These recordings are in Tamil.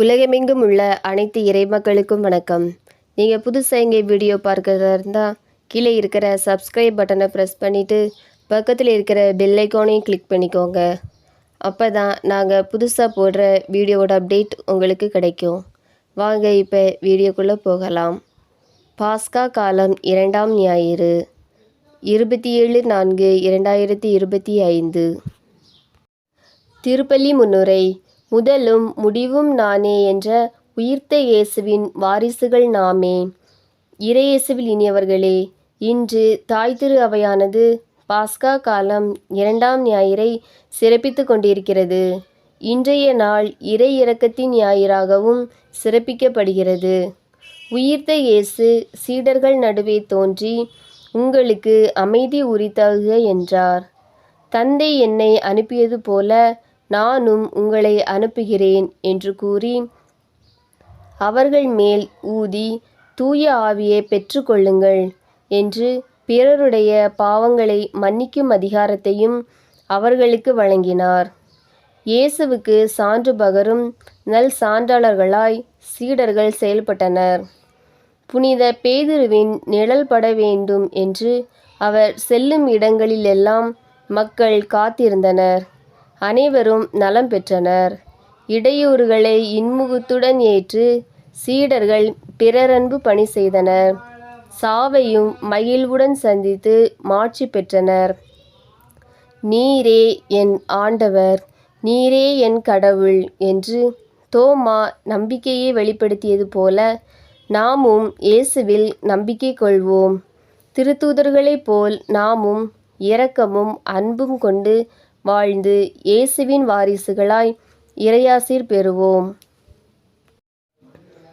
உலகமெங்கும் உள்ள அனைத்து இறைமக்களுக்கும் வணக்கம். நீங்கள் புதுசாக எங்கே வீடியோ பார்க்குறதா இருந்தால் கீழே இருக்கிற சப்ஸ்கிரைப் பட்டனை ப்ரெஸ் பண்ணிவிட்டு பக்கத்தில் இருக்கிற பெல் ஐக்கானையும் கிளிக் பண்ணிக்கோங்க. அப்போ தான் நாங்கள் புதுசாக போடுற வீடியோவோட அப்டேட் உங்களுக்கு கிடைக்கும். வாங்க இப்போ வீடியோக்குள்ளே போகலாம். பாஸ்கா காலம் இரண்டாம் ஞாயிறு இருபத்தி ஏழு நான்கு இரண்டாயிரத்தி இருபத்தி ஐந்து. திருப்பள்ளி முன்னுரை முதலும் முடிவும் நானே என்ற உயிர்த்த இயேசுவின் வாரிசுகள் நாமே. இறையேசுவில் இனியவர்களே இன்று தாய் திரு அவையானது பாஸ்கா காலம் இரண்டாம் ஞாயிறை சிறப்பித்து கொண்டிருக்கிறது. இன்றைய நாள் இறை இறக்கத்தின் ஞாயிறாகவும் சிறப்பிக்கப்படுகிறது. உயிர்த்த இயேசு சீடர்கள் நடுவே தோன்றி உங்களுக்கு அமைதி உரித்தாகுக என்றார். தந்தை என்னை அனுப்பியது போல நானும் உங்களை அனுப்புகிறேன் என்று கூறி அவர்கள் மேல் ஊதி தூய ஆவியை பெற்றுக்கொள்ளுங்கள் என்று பிறருடைய பாவங்களை மன்னிக்கும் அதிகாரத்தையும் அவர்களுக்கு வழங்கினார். இயேசுவுக்கு சான்று பகரும் நல் சான்றாளர்களாய் சீடர்கள் செயல்பட்டனர். புனித பேதுருவின் நிழல் பட வேண்டும் என்று அவர் செல்லும் இடங்களிலெல்லாம் மக்கள் காத்திருந்தனர். அனைவரும் நலம் பெற்றனர். இடையூறுகளை இன்முகத்துடன் ஏற்று சீடர்கள் பிறரன்பு பணி செய்தனர். சாவையும் மகிழ்வுடன் சந்தித்து மாட்சி பெற்றனர். நீரே என் ஆண்டவர் நீரே என் கடவுள் என்று தோமா நம்பிக்கையை வெளிப்படுத்தியது போல நாமும் இயேசுவில் நம்பிக்கை கொள்வோம். திருத்தூதர்களைப் போல் நாமும் இரக்கமும் அன்பும் கொண்டு வாழ்ந்து இயேசுவின் வாரிசுகளாய் இறையாசீர் பெறுவோம்.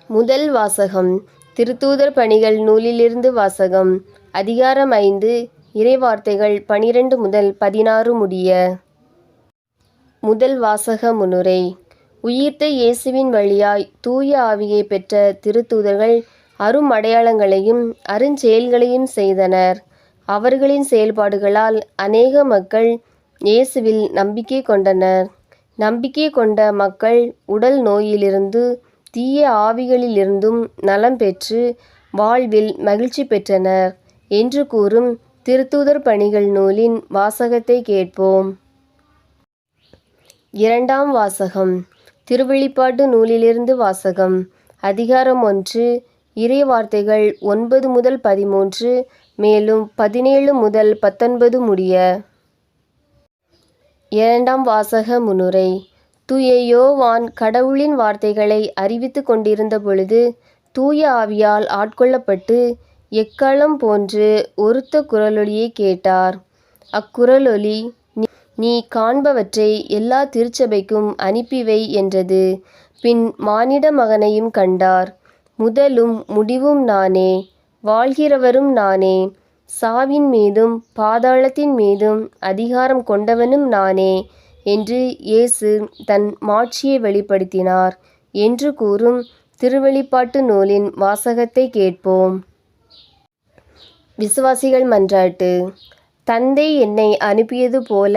முதல் வாசகம் திருத்தூதர் பணிகள் நூலிலிருந்து வாசகம் அதிகாரம் ஐந்து இறைவார்த்தைகள் பனிரெண்டு முதல் பதினாறு முடிய. முதல் வாசக முன்னுரை உயிர்த்த இயேசுவின் வழியாய் தூய ஆவியை பெற்ற திருத்தூதர்கள் அரும் அடையாளங்களையும் அருஞ்செயல்களையும் செய்தனர். அவர்களின் செயல்பாடுகளால் அநேக மக்கள் இயேசுவில் நம்பிக்கை கொண்டனர். நம்பிக்கை கொண்ட மக்கள் உடல் நோயிலிருந்து தீய ஆவிகளிலிருந்தும் நலம் பெற்று வாழ்வில் மகிழ்ச்சி பெற்றனர் என்று கூறும் திருத்தூதர் பணிகள் நூலின் வாசகத்தை கேட்போம். இரண்டாம் வாசகம் திருவெளிப்பாட்டு நூலிலிருந்து வாசகம் அதிகாரம் ஒன்று இறை வார்த்தைகள் ஒன்பது முதல் பதிமூன்று மேலும் பதினேழு முதல் பத்தொன்பது முடிய. இரண்டாம் வாசக முன்னுரை தூய யோவான் கடவுளின் வார்த்தைகளை அறிவித்து கொண்டிருந்த பொழுது தூய ஆவியால் ஆட்கொள்ளப்பட்டு எக்களம் போன்று ஒருத்த குரலொலியை கேட்டார். அக்குரலொலி நீ காண்பவற்றை எல்லா திருச்சபைக்கும் அனுப்பிவை என்றது. பின் மானிட மகனையும் கண்டார். முதலும் முடிவும் நானே வாழ்கிறவரும் நானே சாவின் மீதும் பாதாளத்தின் மீதும் அதிகாரம் கொண்டவனும் நானே என்று இயேசு தன் மாட்சியை வெளிப்படுத்தினார் என்று கூறும் திருவெளிப்பாட்டு நூலின் வாசகத்தை கேட்போம். விசுவாசிகள் மன்றாட்டு தந்தை என்னை அனுப்பியது போல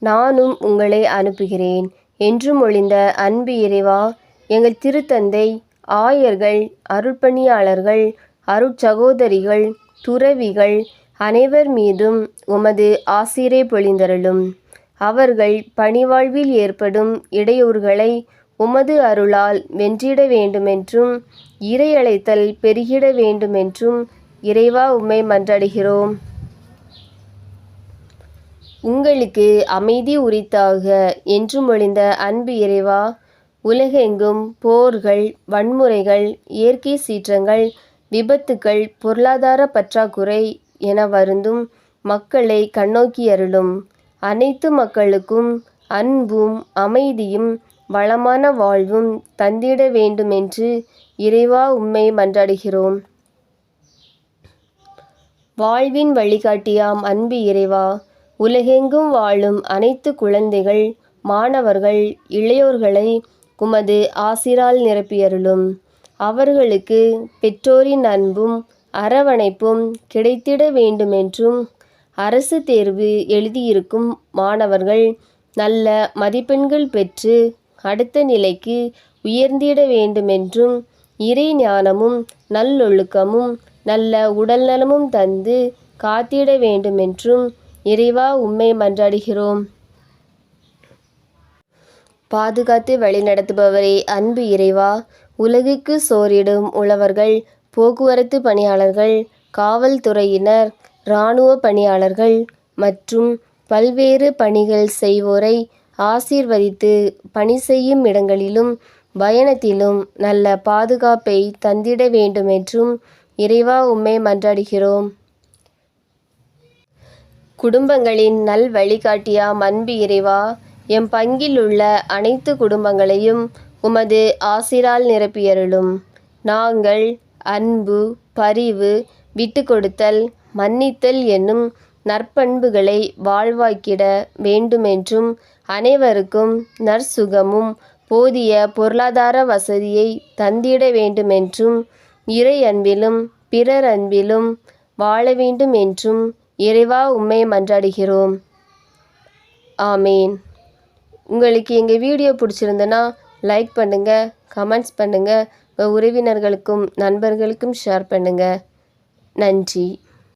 நானும் உங்களை அனுப்புகிறேன் என்று மொழிந்த அன்பு இறைவா எங்கள் திருத்தந்தை ஆயர்கள் அருட்பணியாளர்கள் அருட்சகோதரிகள் துறவிகள் அனைவர் மீதும் உமது ஆசிரை பொழிந்தருளும். அவர்கள் பணிவாழ்வில் ஏற்படும் இடையூறுகளை உமது அருளால் வென்றிட வேண்டுமென்றும் இறையழைத்தல் பெருகிட வேண்டுமென்றும் இறைவா உம்மை மன்றாடுகிறோம். உங்களுக்கு அமைதி உரித்தாக என்று மொழிந்த அன்பு இறைவா உலகெங்கும் போர்கள் வன்முறைகள் இயற்கை சீற்றங்கள் விபத்துக்கள் பொருளாதார பற்றாக்குறை என வருந்தும் மக்களை கண்ணோக்கி அருளும். அனைத்து மக்களுக்கும் அன்பும் அமைதியும் வளமான வாழ்வும் தந்திட வேண்டுமென்று இறைவா உம்மை மன்றாடுகிறோம். வாழ்வின் வழிகாட்டியாம் அன்பு இறைவா உலகெங்கும் வாழும் அனைத்து குழந்தைகள் மாணவர்கள் இளையோர்களை உமது ஆசிரால் நிரப்பியருளும். அவர்களுக்கு பெற்றோரின் அன்பும் அரவணைப்பும் கிடைத்திட வேண்டுமென்றும் அரசு தேர்வு எழுதியிருக்கும் மாணவர்கள் நல்ல மதிப்பெண்கள் பெற்று அடுத்த நிலைக்கு உயர்ந்திட வேண்டுமென்றும் இறை ஞானமும் நல்லொழுக்கமும் நல்ல உடல்நலமும் தந்து காத்திட வேண்டுமென்றும் இறைவா உண்மை மன்றாடுகிறோம். பாதுகாத்து வழிநடத்துபவரே அன்பு இறைவா உலகுக்கு சோறிடும் உழவர்கள் போக்குவரத்து பணியாளர்கள் காவல்துறையினர் இராணுவ பணியாளர்கள் மற்றும் பல்வேறு பணிகள் செய்வோரை ஆசீர்வதித்து பணி செய்யும் இடங்களிலும் பயணத்திலும் நல்ல பாதுகாப்பை தந்திட வேண்டுமென்றும் இறைவா உம்மை மன்றாடுகிறோம். குடும்பங்களின் நல் வழிகாட்டியா அன்பு இறைவா எம் பங்கில் உள்ள அனைத்து குடும்பங்களையும் உமது ஆசிரால் நிரப்பியருளும். நாங்கள் அன்பு பரிவு விட்டு கொடுத்தல் மன்னித்தல் என்னும் நற்பண்புகளை வாழ்வாக்கிட வேண்டுமென்றும் அனைவருக்கும் நற்சுகமும் போதிய பொருளாதார வசதியை தந்திட வேண்டுமென்றும் இறை அன்பிலும் பிறர் அன்பிலும் வாழ வேண்டும் என்றும் இறைவா உண்மை மன்றாடுகிறோம். ஆமேன். உங்களுக்கு எங்கள் வீடியோ பிடிச்சிருந்தனா லைக் பண்ணுங்கள் கமெண்ட்ஸ் பண்ணுங்கள் உங்கள் உறவினர்களுக்கும் நண்பர்களுக்கும் ஷேர் பண்ணுங்கள் நன்றி.